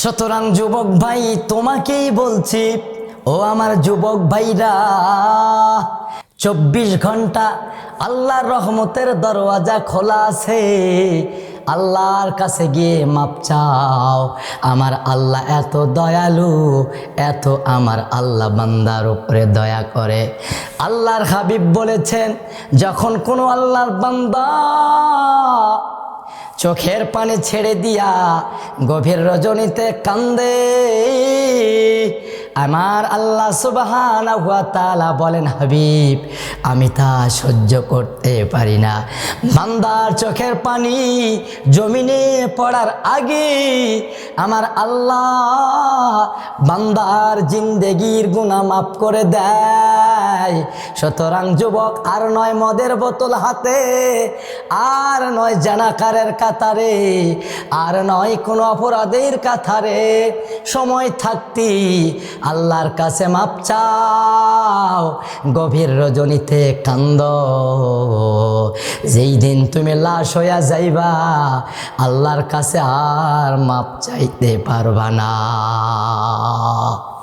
সুতরাং যুবক ভাই, তোমাকেই বলছি, ও আমার যুবক ভাইরা, চব্বিশ ঘণ্টা আল্লাহর রহমতের দরওয়াজা খোলা আছে। আল্লাহর কাছে গিয়ে মাপ চাও, আমার আল্লাহ এত দয়ালু, এত আমার আল্লাহ বান্দার উপরে দয়া করে। আল্লাহর হাবিব বলেছেন, যখন কোনো আল্লাহর বান্দা চোখের পানি ছেড়ে দিয়া গভীর রজনীতে কান্দে। আমার আল্লাহ সুবাহান বলেন, হাবিব, আমি তা সহ্য করতে পারি না। বান্দার চোখের পানি জমিনে পড়ার আগে আমার আল্লাহ বান্দার জিন্দেগির গুণা মাফ করে দেয়। সুতরাং যুবক, আর নয় মদের বোতল হাতে, আর নয় জানাকারের কাতারে, আর নয় কোনো অপরাধের কাতারে। সময় থাকতি, আল্লাহর কাছে মাপ চাও, গভীর রজনীতে কান্দ। যেই দিন তুমি লাশ হইয়া যাইবা আল্লাহর কাছে আর মাপ চাইতে পারবা না।